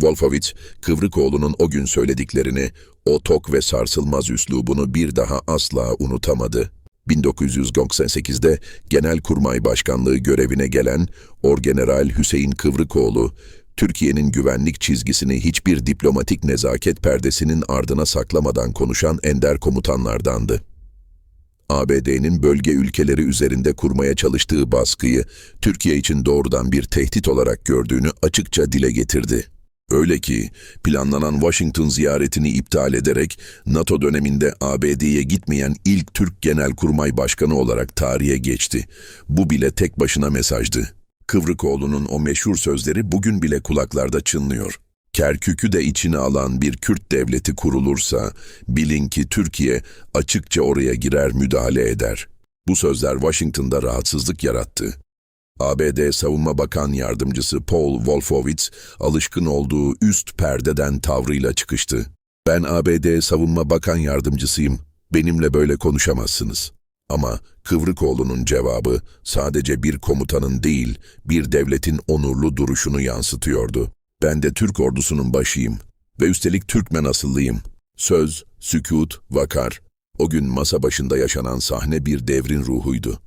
Wolfowitz, Kıvrıkoğlu'nun o gün söylediklerini, o tok ve sarsılmaz üslubunu bir daha asla unutamadı. 1998'de Genelkurmay Başkanlığı görevine gelen Orgeneral Hüseyin Kıvrıkoğlu, Türkiye'nin güvenlik çizgisini hiçbir diplomatik nezaket perdesinin ardına saklamadan konuşan ender komutanlardandı. ABD'nin bölge ülkeleri üzerinde kurmaya çalıştığı baskıyı Türkiye için doğrudan bir tehdit olarak gördüğünü açıkça dile getirdi. Öyle ki planlanan Washington ziyaretini iptal ederek NATO döneminde ABD'ye gitmeyen ilk Türk Genelkurmay Başkanı olarak tarihe geçti. Bu bile tek başına mesajdı. Kıvrıkoğlu'nun o meşhur sözleri bugün bile kulaklarda çınlıyor. Kerkük'ü de içine alan bir Kürt devleti kurulursa, bilin ki Türkiye açıkça oraya girer müdahale eder. Bu sözler Washington'da rahatsızlık yarattı. ABD Savunma Bakan Yardımcısı Paul Wolfowitz, alışkın olduğu üst perdeden tavrıyla çıkıştı. Ben ABD Savunma Bakan Yardımcısıyım, benimle böyle konuşamazsınız. Ama Kıvrıkoğlu'nun cevabı sadece bir komutanın değil, bir devletin onurlu duruşunu yansıtıyordu. Ben de Türk ordusunun başıyım ve üstelik Türkmen asıllıyım. Söz, sükut, vakar. O gün masa başında yaşanan sahne bir devrin ruhuydu.